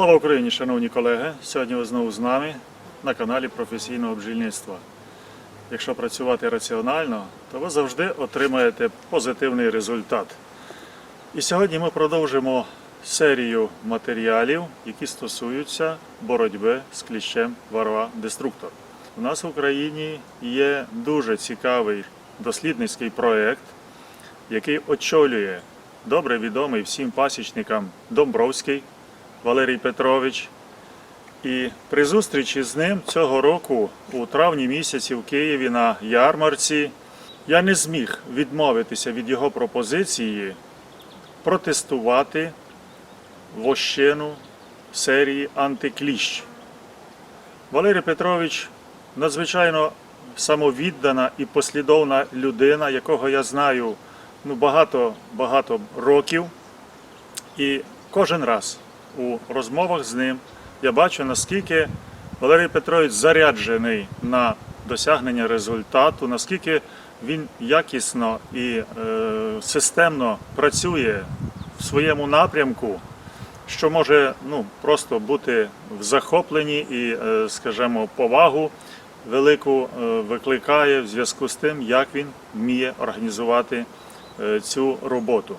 Слава Україні, шановні колеги! Сьогодні ви знову з нами на каналі професійного бджільництва. Якщо працювати раціонально, то ви завжди отримаєте позитивний результат. І сьогодні ми продовжимо серію матеріалів, які стосуються боротьби з кліщем варва деструктор. У нас в Україні є дуже цікавий дослідницький проєкт, який очолює добре відомий всім пасічникам Домбровський Валерій Петрович. І при зустрічі з ним цього року, у травні місяці в Києві на ярмарці, я не зміг відмовитися від його пропозиції протестувати вощину серії Антикліщ. Валерій Петрович надзвичайно самовіддана і послідовна людина, якого я знаю ну, багато, багато років. І кожен раз у розмовах з ним я бачу, наскільки Валерій Петрович заряджений на досягнення результату, наскільки він якісно і е, системно працює в своєму напрямку, що може ну, просто бути в захопленні і, е, скажімо, повагу велику е, викликає в зв'язку з тим, як він вміє організувати цю роботу.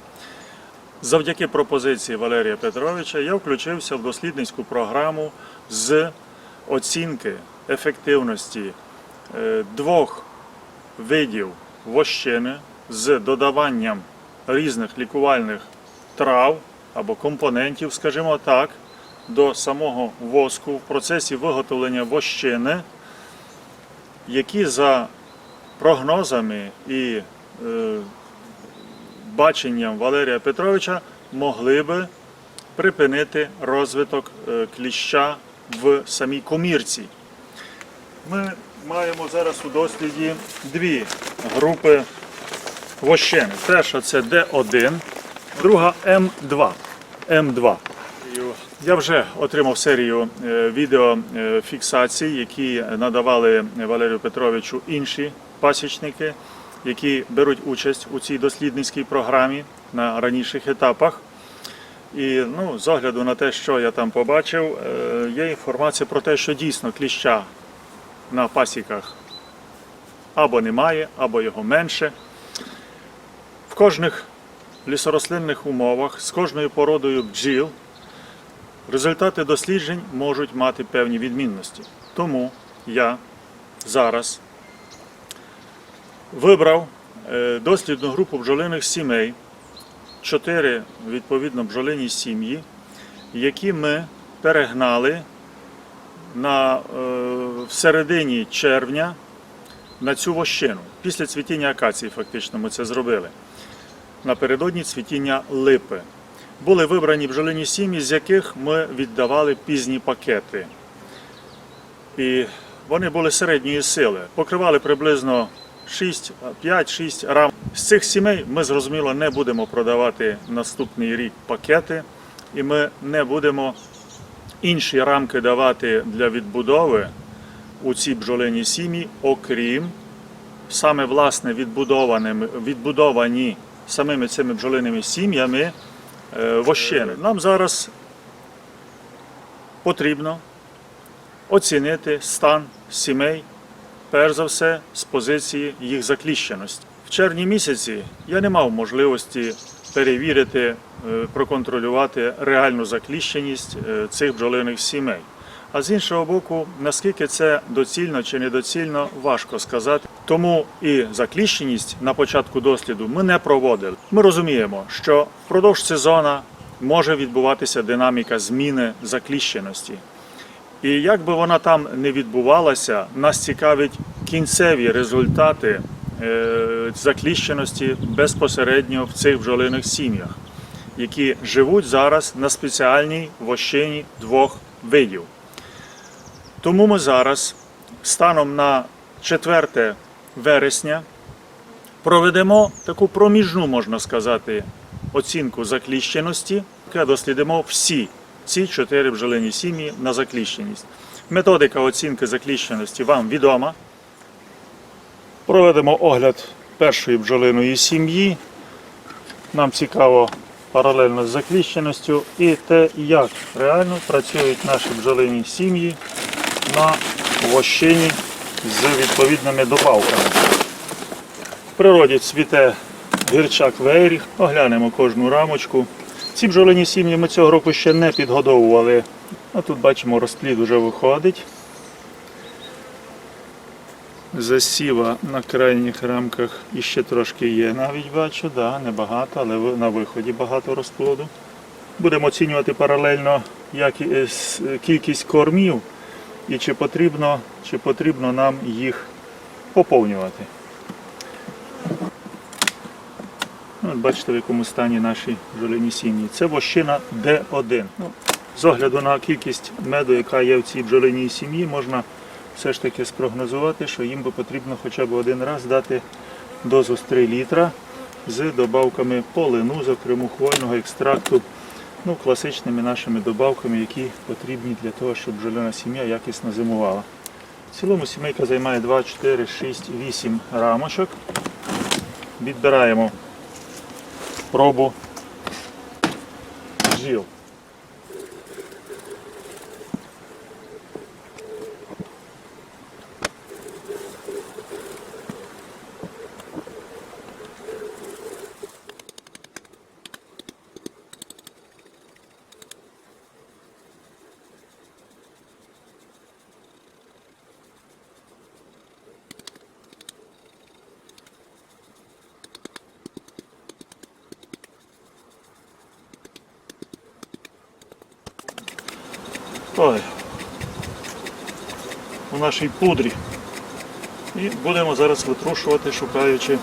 Завдяки пропозиції Валерія Петровича я включився в дослідницьку програму з оцінки ефективності е, двох видів вощини з додаванням різних лікувальних трав або компонентів, скажімо так, до самого воску в процесі виготовлення вощини, які за прогнозами і е, баченням Валерія Петровича могли би припинити розвиток е, кліща в самій комірці. Ми маємо зараз у досліді дві групи вощини. Перша це D1, друга М2. М2. Я вже отримав серію е, відеофіксацій, які надавали Валерію Петровичу інші пасічники, які беруть участь у цій дослідницькій програмі на раніших етапах. І ну, з огляду на те, що я там побачив, е, є інформація про те, що дійсно кліща на пасіках або немає, або його менше. В кожних лісорослинних умовах з кожною породою бджіл результати досліджень можуть мати певні відмінності. Тому я зараз вибрав е, дослідну групу бджолиних сімей, чотири відповідно бджолині сім'ї, які ми перегнали на, е, в середині червня на цю вощину. Після цвітіння акації фактично ми це зробили. Напередодні цвітіння липи. Були вибрані бджолині сім'ї, з яких ми віддавали пізні пакети. І вони були середньої сили, покривали приблизно 6, 5-6 рам. З цих сімей ми зрозуміло не будемо продавати наступний рік пакети, і ми не будемо інші рамки давати для відбудови у ці бджолині сім'ї, окрім саме власне відбудовані самими цими бджолиними сім'ями е, вощини. Нам зараз потрібно оцінити стан сімей, перш за все, з позиції їх закліщеності. В червні місяці я не мав можливості перевірити, е, проконтролювати реальну закліщеність е, цих бджолиних сімей. А з іншого боку, наскільки це доцільно чи недоцільно, важко сказати. Тому і закліщеність на початку досліду ми не проводили. Ми розуміємо, що впродовж сезону може відбуватися динаміка зміни закліщеності. І як би вона там не відбувалася, нас цікавить кінцеві результати е, закліщеності безпосередньо в цих бджолиних сім'ях, які живуть зараз на спеціальній вощині двох видів. Тому ми зараз, станом на 4 вересня, проведемо таку проміжну, можна сказати, оцінку закліщеності, яка дослідимо всі ці чотири бджолині сім'ї на закліщеність. Методика оцінки закліщеності вам відома. Проведемо огляд першої бджолиної сім'ї. Нам цікаво паралельно з закліщеністю і те, як реально працюють наші бджолині сім'ї на вощині з відповідними добавками. В природі цвіте гірчак вейріх, оглянемо кожну рамочку. Ці бджолині сім'ї ми цього року ще не підгодовували. А тут бачимо, розплід вже виходить. Засіва на крайніх рамках іще трошки є, навіть бачу, да, небагато, але на виході багато розплоду. Будемо оцінювати паралельно як, е, с- кількість кормів і чи потрібно, чи потрібно нам їх поповнювати. Ну, бачите, в якому стані наші бджолині сім'ї. Це вощина Д1. Ну, з огляду на кількість меду, яка є в цій бджолиній сім'ї, можна все ж таки спрогнозувати, що їм би потрібно хоча б один раз дати дозу з 3 літра з добавками полину, зокрема хвойного екстракту, ну, класичними нашими добавками, які потрібні для того, щоб бджолина сім'я якісно зимувала. В цілому сімейка займає 2, 4, 6, 8 рамочок. Відбираємо пробу бджіл. Ой. У нашій пудрі. І будемо зараз витрушувати, шукаючи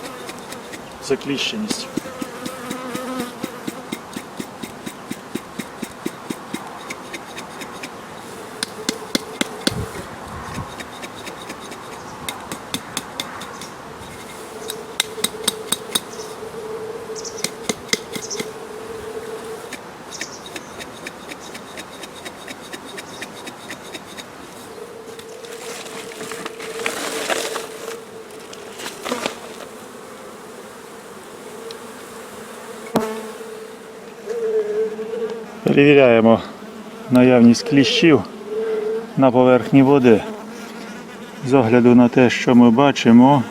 закліщеність. Перевіряємо наявність кліщів на поверхні води. З огляду на те, що ми бачимо,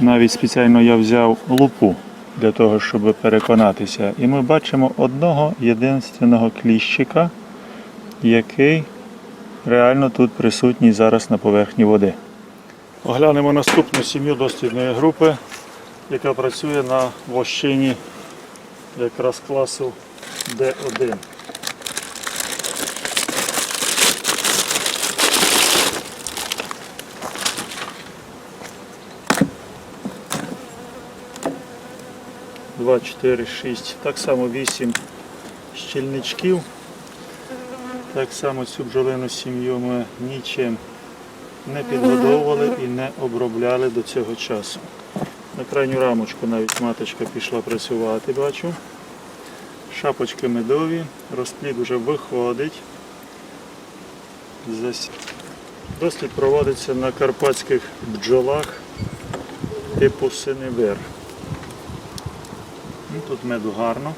навіть спеціально я взяв лупу для того, щоб переконатися. І ми бачимо одного єдинственного кліщика, який реально тут присутній зараз на поверхні води. Оглянемо наступну сім'ю дослідної групи, яка працює на вощині якраз класу Д1. Два, чотири, шість. Так само вісім щільничків. Так само цю бджолину сім'ю ми нічим не підгодовували і не обробляли до цього часу. На крайню рамочку навіть маточка пішла працювати, бачу. Шапочки медові, розплід вже виходить. Дослід проводиться на карпатських бджолах типу синевир. Ну, Тут меду гарно.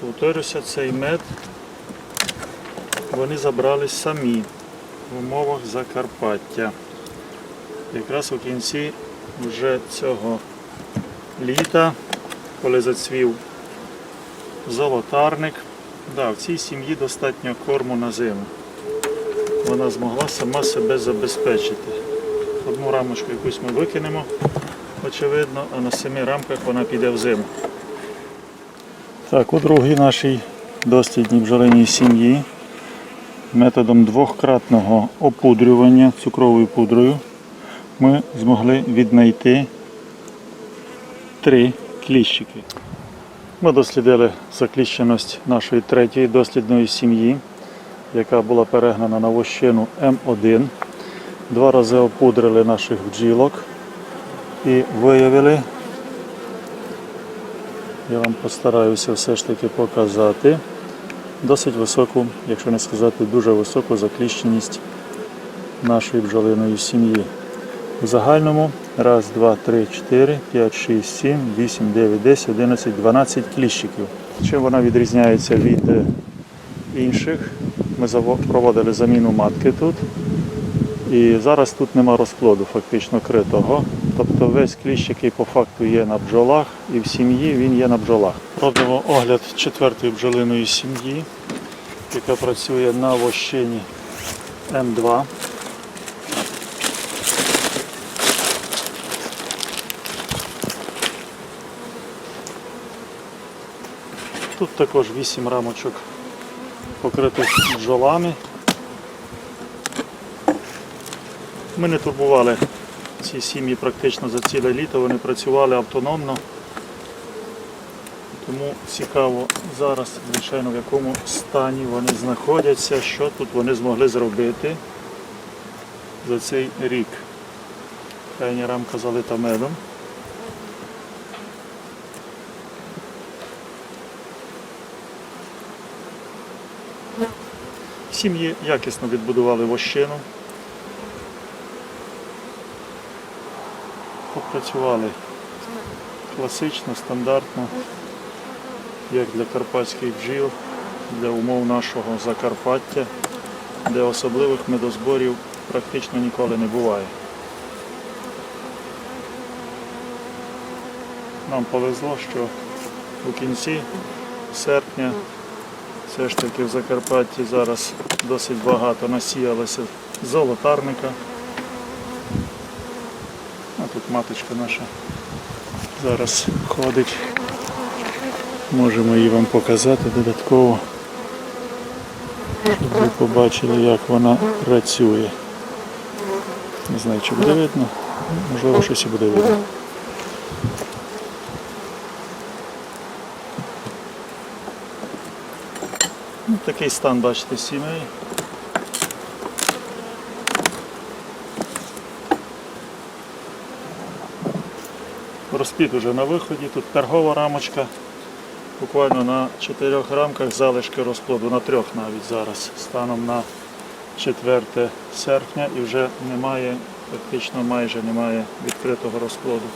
Повторюся, цей мед вони забрали самі в умовах Закарпаття. Якраз у кінці вже цього літа, коли зацвів золотарник. Да, в цій сім'ї достатньо корму на зиму. Вона змогла сама себе забезпечити. Одну рамочку якусь ми викинемо, очевидно, а на семи рамках вона піде в зиму. Так, у другій нашій дослідній бджолиній сім'ї методом двохкратного опудрювання цукровою пудрою ми змогли віднайти три кліщики. Ми дослідили закліщеність нашої третьої дослідної сім'ї, яка була перегнана на вощину М1. Два рази опудрили наших бджілок і виявили, я вам постараюся все ж таки показати, досить високу, якщо не сказати дуже високу закліщеність нашої бджолиної сім'ї. В загальному Раз, два, три, чотири, п'ять, шість, сім, вісім, дев'ять, десять, одинадцять, дванадцять кліщиків. Чим вона відрізняється від е, інших? Ми проводили заміну матки тут. І зараз тут нема розплоду фактично критого. Тобто весь кліщ, який по факту є на бджолах, і в сім'ї він є на бджолах. Робимо огляд четвертої бджолиної сім'ї, яка працює на вощині М2. Тут також 8 рамочок покритих бджолами. Ми не турбували ці сім'ї практично за ціле літо, вони працювали автономно. Тому цікаво зараз, звичайно, в якому стані вони знаходяться, що тут вони змогли зробити за цей рік. Крайня рамка залита медом. Сім'ї якісно відбудували вощину. Попрацювали класично, стандартно, як для карпатських бджіл, для умов нашого Закарпаття, де особливих медозборів практично ніколи не буває. Нам повезло, що у кінці серпня все ж таки в Закарпатті зараз досить багато насіялося золотарника. А тут маточка наша зараз ходить. Можемо її вам показати додатково, щоб ви побачили, як вона працює. Не знаю, чи буде видно, можливо, щось і буде видно. Такий стан, бачите, сімей. Розпід уже на виході, тут торгова рамочка. Буквально на чотирьох рамках залишки розплоду, на трьох навіть зараз, станом на 4 серпня і вже немає, фактично майже немає відкритого розплоду.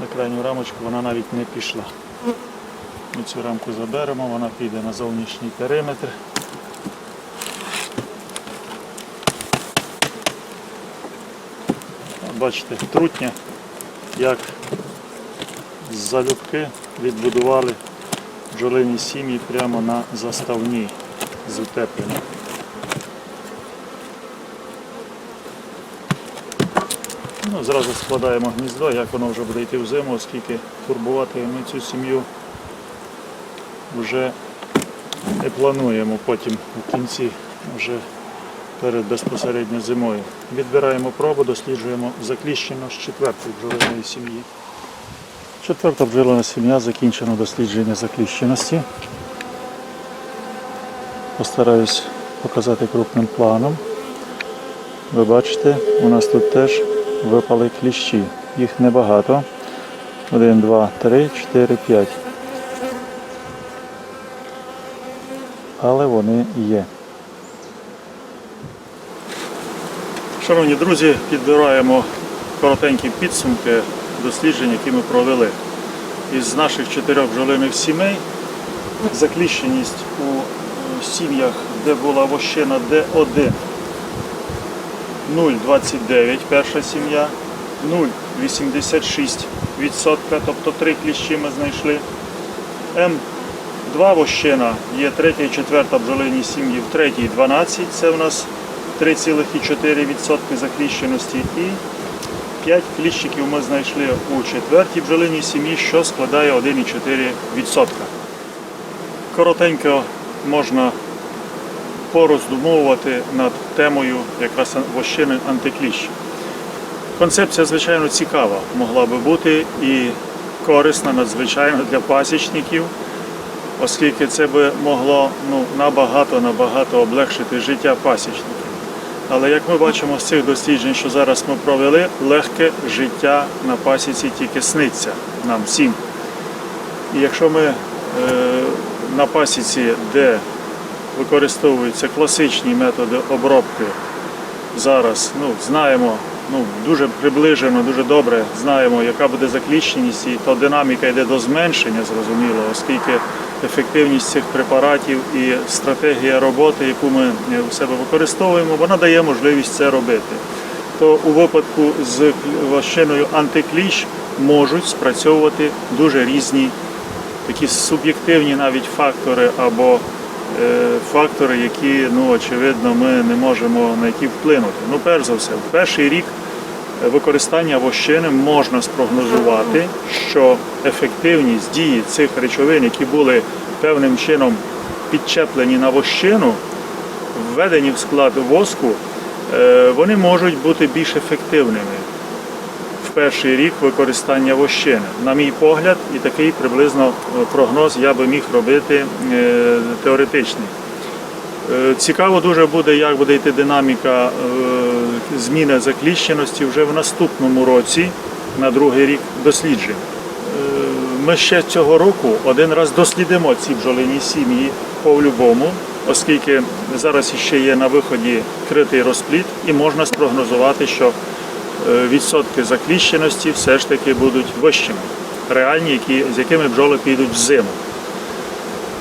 На крайню рамочку вона навіть не пішла. Ми цю рамку заберемо, вона піде на зовнішній периметр. Бачите, трутня, як залюбки відбудували бджолині сім'ї прямо на заставній з утепленням. Ну, зразу складаємо гніздо, як воно вже буде йти в зиму, оскільки турбувати ми цю сім'ю вже не плануємо потім в кінці, вже перед безпосередньо зимою. Відбираємо пробу, досліджуємо закліщено з четвертої бджолиної сім'ї. Четверта бджолина сім'я закінчено дослідження закліщеності. Постараюсь показати крупним планом. Ви бачите, у нас тут теж випали кліщі. Їх небагато. Один, два, три, чотири, п'ять. Але вони є. Шановні друзі, підбираємо коротенькі підсумки досліджень, які ми провели. Із наших чотирьох бджолиних сімей закліщеність у е, сім'ях, де була вощина Д1 0,29 перша сім'я, 0,86%, тобто три кліщі ми знайшли. М2 вощина є третя і четверта бджолині сім'ї, в третій 12, це у нас 3,4% закліщеності і 5 кліщиків ми знайшли у четвертій бджолиній сім'ї, що складає 1,4%. Коротенько можна пороздумовувати над темою якраз вощини антикліщ. Концепція, звичайно, цікава могла би бути і корисна надзвичайно для пасічників, оскільки це би могло ну, набагато набагато облегшити життя пасічників. Але як ми бачимо з цих досліджень, що зараз ми провели, легке життя на пасіці тільки сниться нам всім. І якщо ми е, на пасіці, де використовуються класичні методи обробки зараз ну, знаємо ну, дуже приближено, дуже добре знаємо, яка буде закліщеність, і то динаміка йде до зменшення, зрозуміло, оскільки ефективність цих препаратів і стратегія роботи, яку ми у себе використовуємо, вона дає можливість це робити. То у випадку з вощиною антикліщ можуть спрацьовувати дуже різні такі суб'єктивні навіть фактори або фактори, які, ну, очевидно, ми не можемо на які вплинути. Ну, перш за все, в перший рік використання вощини можна спрогнозувати, що ефективність дії цих речовин, які були певним чином підчеплені на вощину, введені в склад воску, е, вони можуть бути більш ефективними в перший рік використання вощини. На мій погляд, і такий приблизно е, прогноз я би міг робити е, теоретичний. Е, Цікаво дуже буде, як буде йти динаміка зміни закліщеності вже в наступному році, на другий рік досліджень. Ми ще цього року один раз дослідимо ці бджолині сім'ї по-любому, оскільки зараз ще є на виході критий розплід і можна спрогнозувати, що відсотки закліщеності все ж таки будуть вищими, реальні, які, з якими бджоли підуть в зиму.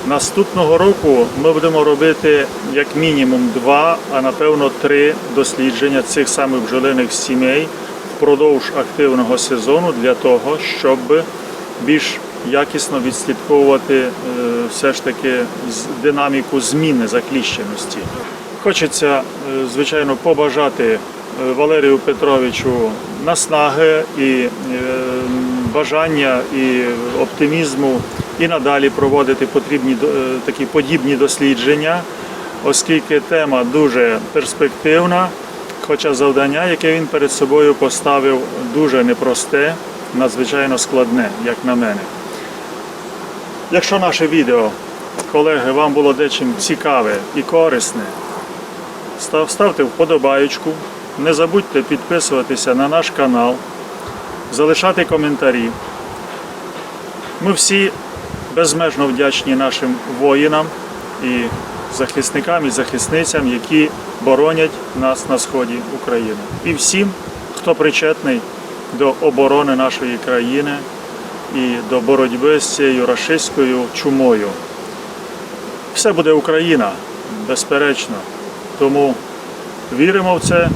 Наступного року ми будемо робити як мінімум два, а напевно три дослідження цих самих бджолиних сімей впродовж активного сезону для того, щоб більш якісно відслідковувати е, все ж таки динаміку зміни закліщеності. Хочеться, е, звичайно, побажати е, Валерію Петровичу наснаги і е, бажання і оптимізму і надалі проводити потрібні е, такі подібні дослідження, оскільки тема дуже перспективна, хоча завдання, яке він перед собою поставив, дуже непросте, надзвичайно складне, як на мене. Якщо наше відео, колеги, вам було дечим цікаве і корисне, ставте вподобаючку, не забудьте підписуватися на наш канал, залишати коментарі. Ми всі безмежно вдячні нашим воїнам і захисникам і захисницям, які боронять нас на сході України. І всім, хто причетний до оборони нашої країни і до боротьби з цією рашистською чумою. Все буде Україна, безперечно. Тому віримо в це,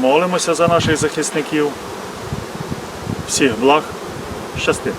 молимося за наших захисників. Всіх благ, щасти!